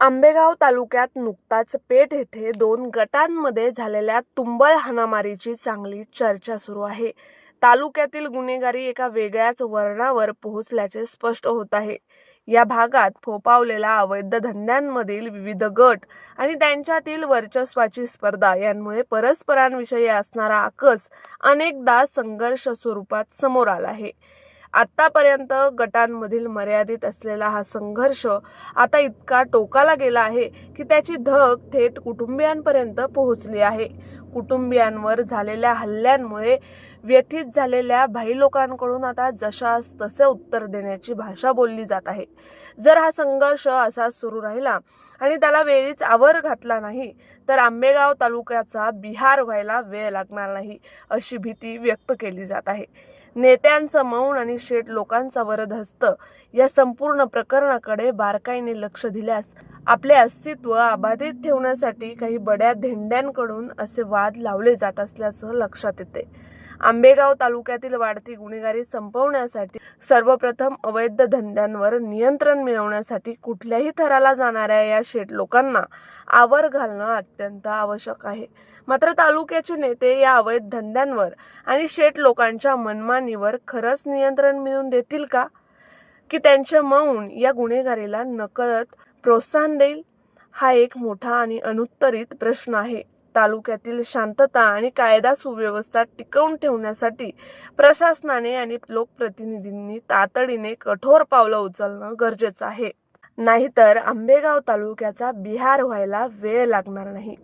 आंबेगाव तालुक्यात नुकताच पेठ येथे दोन गटांमध्ये झालेल्या तुंबळ हाणामारीची चांगली चर्चा सुरू आहे. तालुक्यातील गुन्हेगारी एका वेगळ्याच वर्णावर पोहोचल्याचे स्पष्ट होत आहे. या भागात फोपावलेल्या अवैध धंद्यांमधील विविध गट आणि त्यांच्यातील वर्चस्वाची स्पर्धा यांमुळे परस्परांविषयी असणारा आकस अनेकदा संघर्ष स्वरूपात समोर आला आहे. आत्तापर्यंत गटांमधील मर्यादित असलेला हा संघर्ष आता इतका टोकाला गेला आहे की त्याची धग थेट कुटुंबियांपर्यंत पोहोचली आहे. कुटुंबियांवर झालेल्या हल्ल्यांमुळे व्यथित झालेल्या भाई लोकांकडून आता जशास तसे उत्तर देण्याची भाषा बोलली जात आहे. जर हा संघर्ष असाच सुरू राहिला आणि त्याला वेळीच आवर घातला नाही तर आंबेगाव तालुक्याचा बिहार व्हायला वेळ लागणार नाही अशी भीती व्यक्त केली जात आहे. नेत्यांचं मौन आणि शेठ लोकांचा वरद हस्त या संपूर्ण प्रकरणाकडे बारकाईने लक्ष दिल्यास आपले अस्तित्व अबाधित ठेवण्यासाठी काही बड्या धेंड्यांकडून असे वाद लावले जात असल्याचं लक्षात येते. आंबेगाव तालुक्यातील वाढती गुन्हेगारी संपवण्यासाठी सर्वप्रथम अवैध धंद्यांवर नियंत्रण मिळवण्यासाठी कुठल्याही थराला जाणाऱ्या या शेठ लोकांना आवर घालणं अत्यंत आवश्यक आहे. मात्र तालुक्याचे नेते या अवैध धंद्यांवर आणि शेठ लोकांच्या मनमानीवर खरंच नियंत्रण मिळवून देतील का? की त्यांचे मौन या गुन्हेगारीला नकळत प्रोत्साहन देईल? हा एक मोठा आणि अनुत्तरित प्रश्न आहे. तालुक्यातील शांतता आणि कायदा सुव्यवस्था टिकवून ठेवण्यासाठी प्रशासनाने आणि लोकप्रतिनिधींनी तातडीने कठोर पावलं उचलणं गरजेचं आहे. नाहीतर आंबेगाव तालुक्याचा बिहार व्हायला वेळ लागणार नाही.